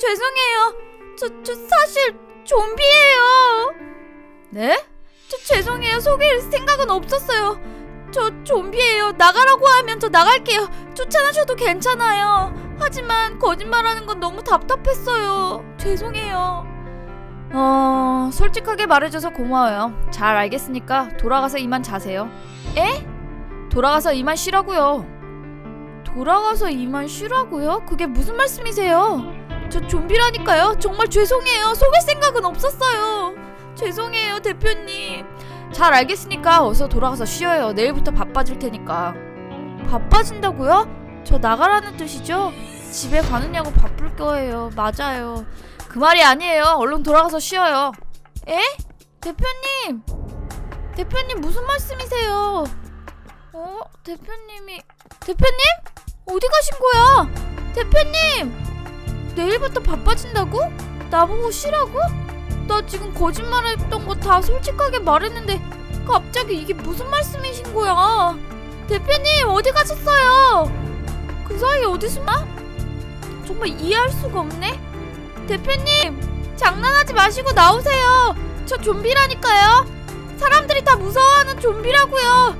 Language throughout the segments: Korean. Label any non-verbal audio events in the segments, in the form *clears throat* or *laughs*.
죄송해요. 저, 저 사실 좀비예요. 네? 저 죄송해요. 속일 생각은 없었어요. 저 좀비예요. 나가라고 하면 저 나갈게요. 쫓아나셔도 괜찮아요. 하지만 거짓말하는 건 너무 답답했어요. 죄송해요. 어, 솔직하게 말해줘서 고마워요. 잘 알겠으니까 돌아가서 이만 자세요. 에? 돌아가서 이만 쉬라고요. 돌아가서 이만 쉬라고요? 그게 무슨 말씀이세요? 저 좀비라니까요. 정말 죄송해요. 속일 생각은 없었어요. 죄송해요, 대표님. 잘 알겠으니까 어서 돌아가서 쉬어요. 내일부터 바빠질 테니까. 바빠진다고요? 저 나가라는 뜻이죠? 집에 가느냐고 바쁠 거예요. 맞아요. 그 말이 아니에요. 얼른 돌아가서 쉬어요. 에? 대표님! 대표님 무슨 말씀이세요? 어? 대표님이... 대표님? 어디 가신 거야? 대표님! 내일부터 바빠진다고? 나보고 쉬라고? 나 지금 거짓말했던 거 다 솔직하게 말했는데 갑자기 이게 무슨 말씀이신 거야? 대표님 어디 가셨어요? 그 사이에 어디 숨어? 정말 이해할 수가 없네. 대표님 장난하지 마시고 나오세요. 저 좀비라니까요. 사람들이 다 무서워하는 좀비라고요.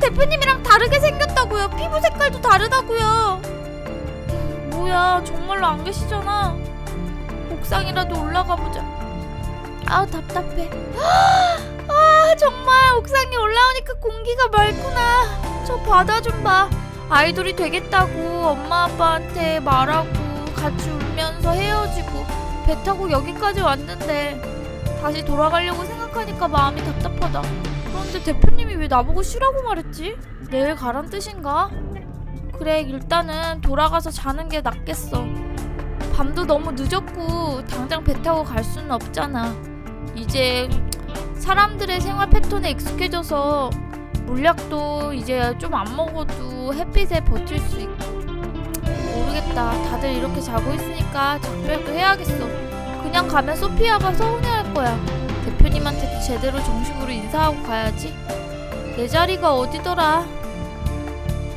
대표님이랑 다르게 생겼다고요. 피부 색깔도 다르다고요. 뭐야 정말로 안 계시잖아. 옥상이라도 올라가 보자. 아 답답해. *gasps* 아 정말 옥상에 올라오니까 공기가 맑구나. 저 바다 좀 봐. 아이돌이 되겠다고 엄마 아빠한테 말하고 같이 울면서 헤어지고 배 타고 여기까지 왔는데 다시 돌아가려고 생각하니까 마음이 답답하다. 그런데 대표님이 왜 나보고 쉬라고 말했지? 내일 가란 뜻인가? 그래 일단은 돌아가서 자는 게 낫겠어. 밤도 너무 늦었고 당장 배 타고 갈 수는 없잖아. 이제 사람들의 생활 패턴에 익숙해져서 물약도 이제 좀 안 먹어도 햇빛에 버틸 수 있고 모르겠다. 다들 이렇게 자고 있으니까 작별도 해야겠어. 그냥 가면 소피아가 서운해할 거야. 대표님한테도 제대로 정식으로 인사하고 가야지. 내 자리가 어디더라?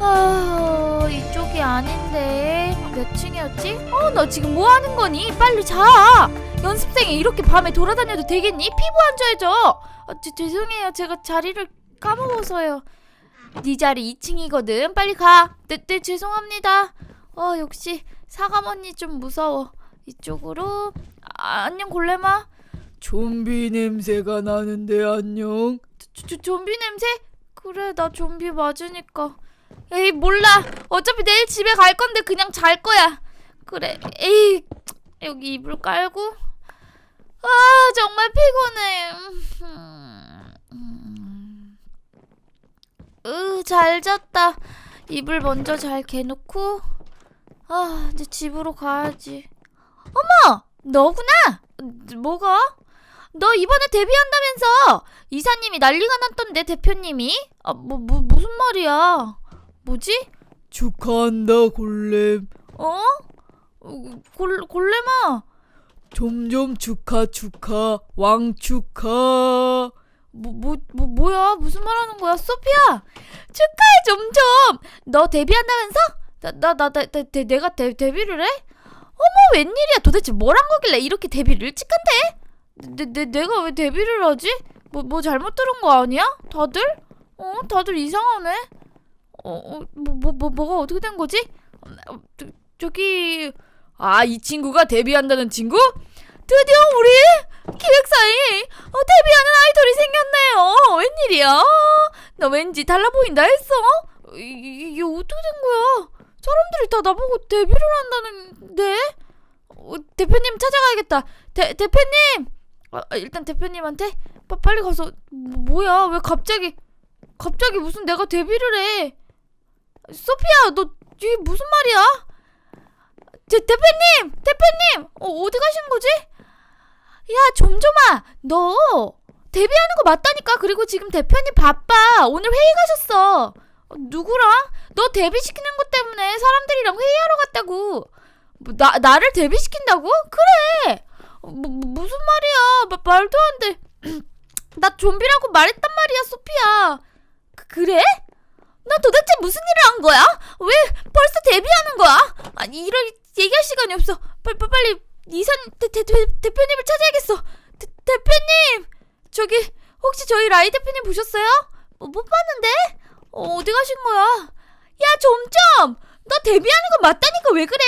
아, 이쪽이 아닌데 몇 층이었지? 어, 너 지금 뭐 하는 거니? 빨리 자. 연습생이 이렇게 밤에 돌아다녀도 되겠니? 피부 안 좋아져. 아, 저, 죄송해요. 제가 자리를 까먹어서요. 네 자리 2층이거든. 빨리 가. 네, 네 죄송합니다. 어, 역시 사감 언니 좀 무서워. 이쪽으로. 아, 안녕 골레마. 좀비 냄새가 나는데 안녕. 조, 조, 좀비 냄새? 그래, 나 좀비 맞으니까. 에이, 몰라. 어차피 내일 집에 갈 건데 그냥 잘 거야. 그래. 에이, 여기 이불 깔고. 아, 정말 피곤해. 음, 음. 으, 잘 잤다. 이불 먼저 잘 개놓고. 아, 이제 집으로 가야지. 어머! 너구나! 뭐가? 너 이번에 데뷔한다면서! 이사님이 난리가 났던데, 대표님이? 아, 뭐, 뭐, 무슨 말이야? 뭐지? 축하한다 골렘. 어? 어, 골, 골레마! 점점 축하 축하 왕 축하. 뭐, 뭐, 뭐, 뭐야? 무슨 말 하는 거야? 소피야! 축하해, 점점! 너 데뷔한다면서? 나, 나, 나, 나, 나 데, 내가 데, 데뷔를 해? 어머, 웬일이야? 도대체 뭘 한 거길래 이렇게 데뷔를 일찍한데? 내, 내, 내가 왜 데뷔를 하지? 뭐, 뭐 잘못 들은 거 아니야? 다들? 어, 다들 이상하네? 어, 어 뭐, 뭐, 뭐, 뭐가 어떻게 된 거지? 어, 저, 저기, 아 이 친구가 데뷔한다는 친구? 드디어 우리 기획사에 어, 데뷔하는 아이돌이 생겼네요. 웬일이야? 나 왠지 달라 보인다 했어. 이, 이게 어떻게 된 거야? 사람들이 다 나보고 데뷔를 한다는데? 어, 대표님 찾아가야겠다. 대, 대표님! 아, 아, 일단 대표님한테 빠, 빨리 가서 뭐, 뭐야? 왜 갑자기 갑자기 무슨 내가 데뷔를 해? 소피야, 너 이게 무슨 말이야? 대, 대표님! 대표님! 어, 어디 가신 거지? 야, 좀좀아! 너 데뷔하는 거 맞다니까. 그리고 지금 대표님 바빠. 오늘 회의 가셨어. 어, 누구랑? 너 데뷔시키는 것 때문에 사람들이랑 회의하러 갔다고. 뭐, 나, 나를 데뷔시킨다고? 그래! 어, 뭐, 뭐, 무슨 말이야. 마, 말도 안 돼. *clears throat* 나 좀비라고 말했단 말이야, 소피야. 그, 그래? 너 도대체 무슨 일을 한 거야? 왜 벌써 데뷔하는 거야? 아니, 이럴 얘기할 시간이 없어. 빨리 빨리 이사 대, 대, 대, 대표님을 찾아야겠어. 대, 대표님 저기 혹시 저희 라이 대표님 보셨어요? 어, 못 봤는데 어, 어디 가신 거야? 야 점점 너 데뷔하는 거 맞다니까 왜 그래?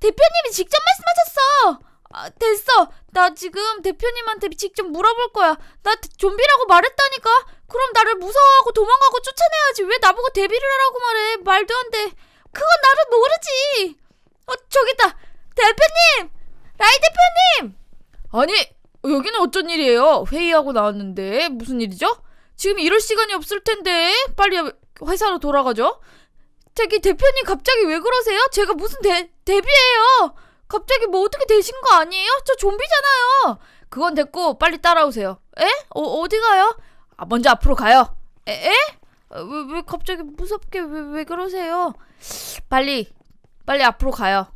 대표님이 직접 말씀하셨어. 아, 됐어. 나 지금 대표님한테 직접 물어볼 거야. 나 좀비라고 말했다니까. 그럼 나를 무서워하고 도망가고 쫓아내야지. 왜 나보고 데뷔를 하라고 말해? 말도 안 돼. 그건 나를 모르지. 어, 저기 있다. 대표님! 라이 대표님! 아니 여기는 어쩐 일이에요? 회의하고 나왔는데 무슨 일이죠? 지금 이럴 시간이 없을 텐데 빨리 회사로 돌아가죠. 저기 대표님 갑자기 왜 그러세요? 제가 무슨 데, 데뷔예요. 갑자기 뭐 어떻게 되신 거 아니에요? 저 좀비잖아요. 그건 됐고 빨리 따라오세요. 에? 어, 어디 가요? 아, 먼저 앞으로 가요. 에? 에? 아, 왜, 왜 갑자기 무섭게 왜, 왜 그러세요? 빨리 빨리 앞으로 가요.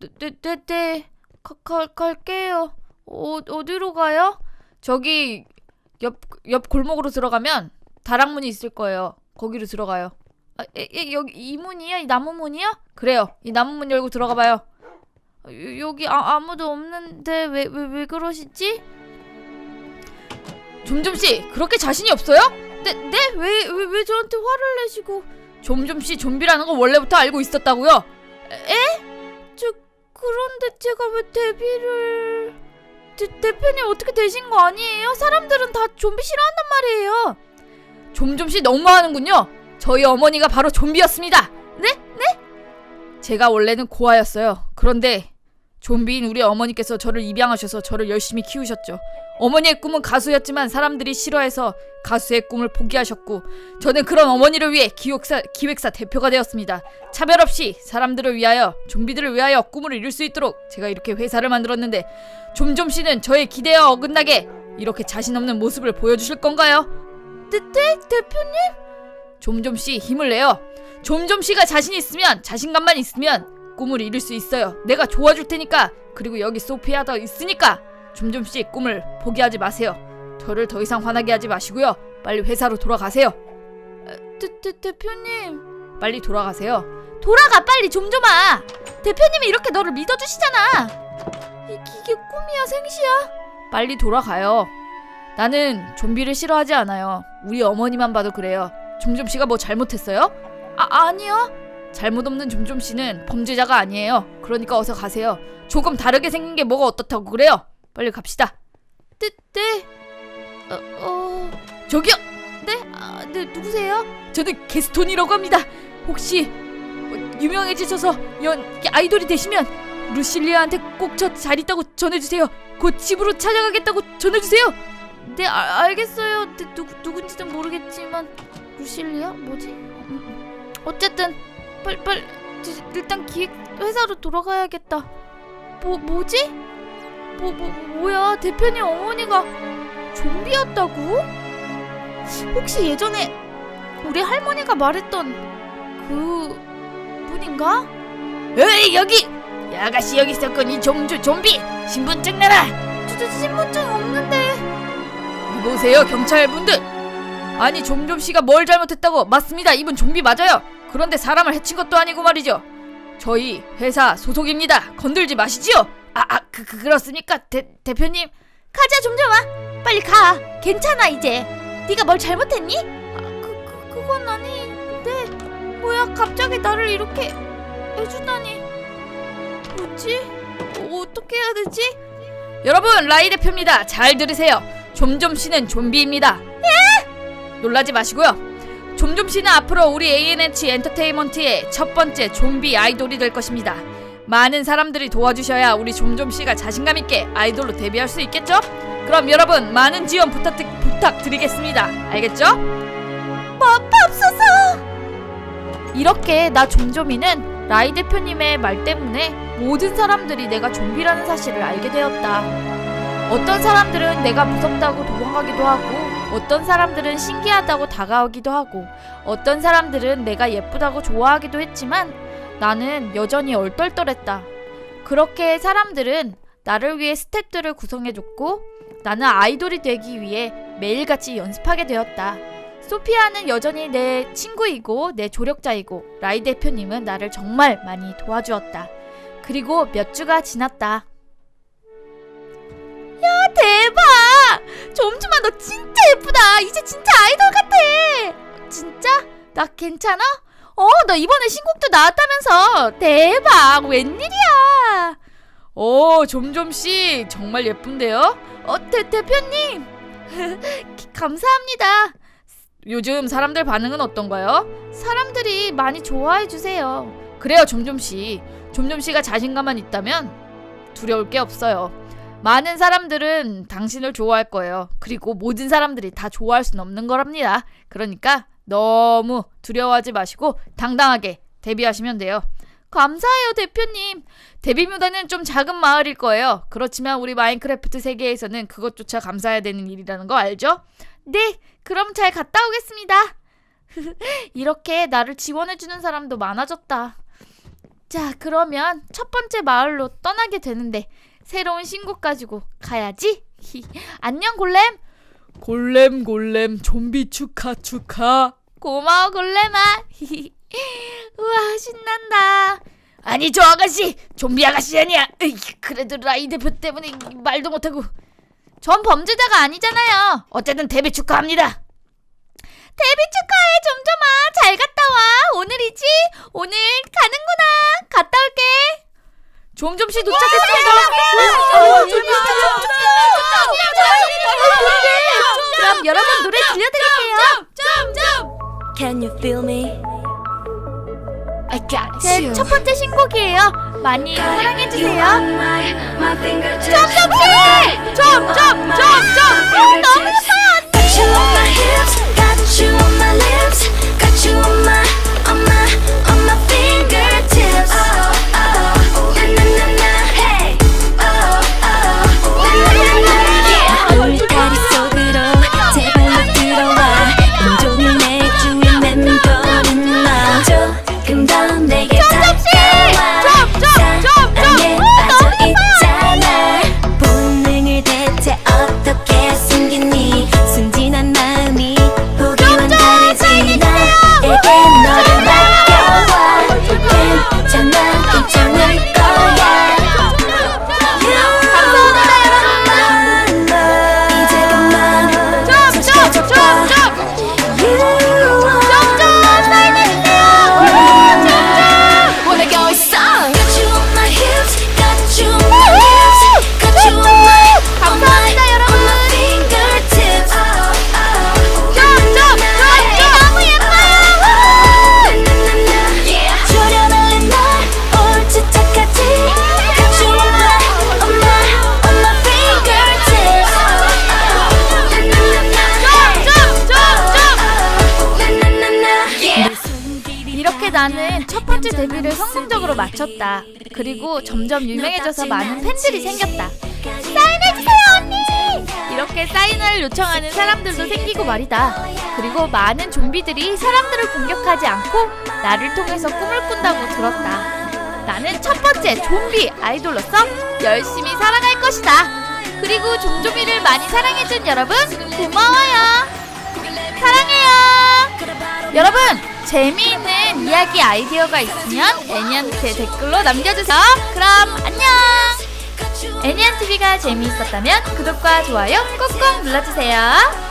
네, 네, 네, 네. 갈게요. 어, 어디로 가요? 저기 옆 옆 골목으로 들어가면 다락문이 있을 거예요. 거기로 들어가요. 아, 에, 에, 여기 이 문이야? 이 나무 문이야? 그래요. 이 나무 문 열고 들어가 봐요. 아, 여, 여기 아, 아무도 없는데 왜, 왜, 왜 그러시지? 좀좀 씨 그렇게 자신이 없어요? 네, 네? 왜, 왜, 왜 저한테 화를 내시고? 좀좀 씨 좀비라는 거 원래부터 알고 있었다고요? 저, 그런데 제가 왜 데뷔를... 대, 대표님 어떻게 되신 거 아니에요? 사람들은 다 좀비 싫어한단 말이에요. 좀좀 씨 너무하는군요. 저희 어머니가 바로 좀비였습니다. 네? 네? 제가 원래는 고아였어요. 그런데 좀비인 우리 어머니께서 저를 입양하셔서 저를 열심히 키우셨죠. 어머니의 꿈은 가수였지만 사람들이 싫어해서 가수의 꿈을 포기하셨고 저는 그런 어머니를 위해 기획사, 기획사 대표가 되었습니다. 차별 없이 사람들을 위하여 좀비들을 위하여 꿈을 이룰 수 있도록 제가 이렇게 회사를 만들었는데 좀좀 씨는 저의 기대에 어긋나게 이렇게 자신 없는 모습을 보여주실 건가요? 네, 네? 대표님? 좀좀 씨 힘을 내요. 좀좀 씨가 자신 있으면 자신감만 있으면 꿈을 이룰 수 있어요. 내가 도와줄 테니까 그리고 여기 소피아도 있으니까 씨 꿈을 포기하지 마세요. 저를 더 이상 화나게 하지 마시고요. 빨리 회사로 돌아가세요. 대, 대, 대표님. 빨리 돌아가세요. 돌아가 빨리 좀좀아. 대표님이 이렇게 너를 믿어주시잖아. 이, 이게 꿈이야 생시야? 빨리 돌아가요. 나는 좀비를 싫어하지 않아요. 우리 어머니만 봐도 그래요. 좀좀 씨가 뭐 잘못했어요? 아 아니요. 잘못 없는 좀좀 씨는 범죄자가 아니에요. 그러니까 어서 가세요. 조금 다르게 생긴 게 뭐가 어떻다고 그래요? 빨리 갑시다. 네 네. 어, 어 저기요. 네? 아, 네 누구세요? 저는 게스톤이라고 합니다. 혹시 어, 유명해지셔서 연 아이돌이 되시면 루실리아한테 꼭 저 잘 있다고 전해주세요. 곧 집으로 찾아가겠다고 전해주세요. 네 아, 알겠어요. 네, 누구 누군지는 모르겠지만 루실리아 뭐지? 음, 어쨌든 빨리 빨리 지- 일단 기획 회사로 돌아가야겠다. 뭐 뭐지? 뭐, 뭐 뭐야 대표님 어머니가 좀비였다고? 혹시 예전에 우리 할머니가 말했던 그 분인가? 에이 여기 이 아가씨 여기 있었거니 좀좀 좀비 신분증 내라. 저, 저 신분증 없는데 이보세요 경찰분들. 아니 좀좀 씨가 뭘 잘못했다고? 맞습니다. 이분 좀비 맞아요. 그런데 사람을 해친 것도 아니고 말이죠. 저희 회사 소속입니다. 건들지 마시지요. 아, 아 그, 그 그렇습니까? 대, 대표님 가자 좀좀아 빨리 가 괜찮아 이제 네가 뭘 잘못했니? 아, 그, 그 그건 아닌데 뭐야 갑자기 나를 이렇게 해주다니 뭐지 어, 어떻게 해야 되지? 여러분 라이 대표입니다. 잘 들으세요. 좀좀 씨는 좀비입니다. 예? 놀라지 마시고요. 좀좀 씨는 앞으로 우리 ANH 엔터테인먼트의 첫 번째 좀비 아이돌이 될 것입니다. 많은 사람들이 도와주셔야 우리 좀좀 씨가 자신감 있게 아이돌로 데뷔할 수 있겠죠? 그럼 여러분 많은 지원 부탁 부탁드리겠습니다. 알겠죠? 맙소사 이렇게 나 좀좀이는 라이 대표님의 말 때문에 모든 사람들이 내가 좀비라는 사실을 알게 되었다. 어떤 사람들은 내가 무섭다고 도망가기도 하고, 어떤 사람들은 신기하다고 다가오기도 하고, 어떤 사람들은 내가 예쁘다고 좋아하기도 했지만, 나는 여전히 얼떨떨했다. 그렇게 사람들은 나를 위해 스탭들을 구성해줬고, 나는 아이돌이 되기 위해 매일같이 연습하게 되었다. 소피아는 여전히 내 친구이고 내 조력자이고 라이 대표님은 나를 정말 많이 도와주었다. 그리고 몇 주가 지났다. 야, 대박! 점주마 너 진짜 예쁘다. 이제 진짜 아이돌 같아. 진짜? 나 괜찮아? 어, 너 이번에 신곡도 나왔다면서. 대박. 웬일이야? 오, 점점씨 정말 예쁜데요? 어, 대, 대표님. *laughs* 기- 감사합니다. 요즘 사람들 반응은 어떤가요? 사람들이 많이 좋아해 주세요. 그래요, 점점씨. 점점씨가 자신감만 있다면 두려울 게 없어요. 많은 사람들은 당신을 좋아할 거예요. 그리고 모든 사람들이 다 좋아할 수는 없는 거랍니다. 그러니까 너무 두려워하지 마시고 당당하게 데뷔하시면 돼요. 감사해요, 대표님. 데뷔 무대는 좀 작은 마을일 거예요. 그렇지만 우리 마인크래프트 세계에서는 그것조차 감사해야 되는 일이라는 거 알죠? 네, 그럼 잘 갔다 오겠습니다. *laughs* 이렇게 나를 지원해주는 사람도 많아졌다. 자, 그러면 첫 번째 마을로 떠나게 되는데 새로운 신곡 가지고 가야지. *laughs* 안녕, 골렘. 골렘 골렘 좀비 축하 축하. 고마워, 골렘아. *laughs* 우와, 신난다. 아니 저 아가씨 좀비 아가씨 아니야. 으이, 그래도 라이 대표 때문에 말도 못하고. 전 범죄자가 아니잖아요. 어쨌든 데뷔 축하합니다. 데뷔 축하해, 점점아. 잘 갔다 와. 오늘이지? 오늘 가는구나. 갔다 올게. 좀좀씨 도착했습니다. 그럼 여러분 노래 들려드릴게요. Can you feel me? I got 제 you. 첫 번째 신곡이에요. 많이 사랑해주세요. 점점씨! 점점점점! 너무 나는 첫 번째 데뷔를 성공적으로 마쳤다. 그리고 점점 유명해져서 많은 팬들이 생겼다. 사인해주세요, 언니! 이렇게 사인을 요청하는 사람들도 생기고 말이다. 그리고 많은 좀비들이 사람들을 공격하지 않고 나를 통해서 꿈을 꾼다고 들었다. 나는 첫 번째 좀비 아이돌로서 열심히 살아갈 것이다. 그리고 좀좀이를 많이 사랑해준 여러분, 고마워요. 사랑해요. 여러분 재미있는 이야기 아이디어가 있으면 애니한테 댓글로 남겨주세요. 그럼 안녕. 애니한 TV가 재미있었다면 구독과 좋아요 꾹꾹 눌러주세요.